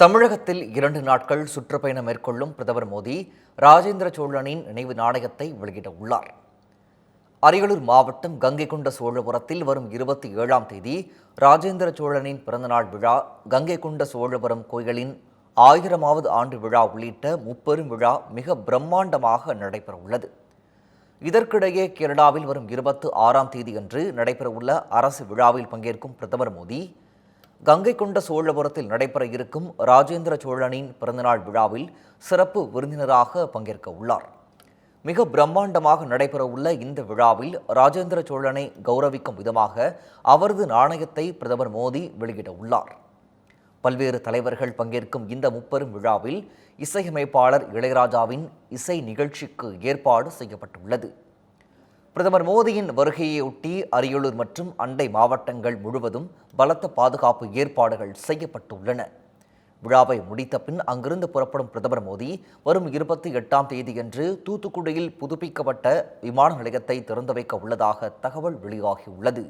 தமிழகத்தில் இரண்டு நாட்கள் சுற்றுப்பயணம் மேற்கொள்ளும் பிரதமர் மோடி ராஜேந்திர சோழனின் நினைவு நாணயத்தை வெளியிட உள்ளார். அரியலூர் மாவட்டம் கங்கை கொண்ட சோழபுரத்தில் வரும் இருபத்தி ஏழாம் தேதி ராஜேந்திர சோழனின் பிறந்தநாள் விழா கங்கை கொண்ட சோழபுரம் கோயிலின் ஆயிரமாவது ஆண்டு விழா உள்ளிட்ட முப்பெரும் விழா மிக பிரம்மாண்டமாக நடைபெறவுள்ளது இதற்கிடையே கேரளாவில் வரும் இருபத்து ஆறாம் தேதியன்று நடைபெறவுள்ள அரசு விழாவில் பங்கேற்கும் பிரதமர் மோடி கங்கை கொண்ட சோழபுரத்தில் நடைபெற இருக்கும் ராஜேந்திர சோழனின் பிறந்தநாள் விழாவில் சிறப்பு விருந்தினராக பங்கேற்க உள்ளார். மிக பிரம்மாண்டமாக நடைபெறவுள்ள இந்த விழாவில் ராஜேந்திர சோழனை கௌரவிக்கும் விதமாக அவரது நாணயத்தை பிரதமர் மோடி வெளியிட உள்ளார். பல்வேறு தலைவர்கள் பங்கேற்கும் இந்த முப்பெரும் விழாவில் இசையமைப்பாளர் இளையராஜாவின் இசை நிகழ்ச்சிக்கு ஏற்பாடு செய்யப்பட்டுள்ளது. பிரதமர் மோடியின் வருகையொட்டி அரியலூர் மற்றும் அண்டை மாவட்டங்கள் முழுவதும் பலத்த பாதுகாப்பு ஏற்பாடுகள் செய்யப்பட்டுள்ளன. விழாவை முடித்த பின் அங்கிருந்து புறப்படும் பிரதமர் மோடி வரும் இருபத்தி எட்டாம் தேதியன்று தூத்துக்குடியில் புதுப்பிக்கப்பட்ட விமான நிலையத்தை திறந்து வைக்க உள்ளதாக தகவல் வெளியாகியுள்ளது.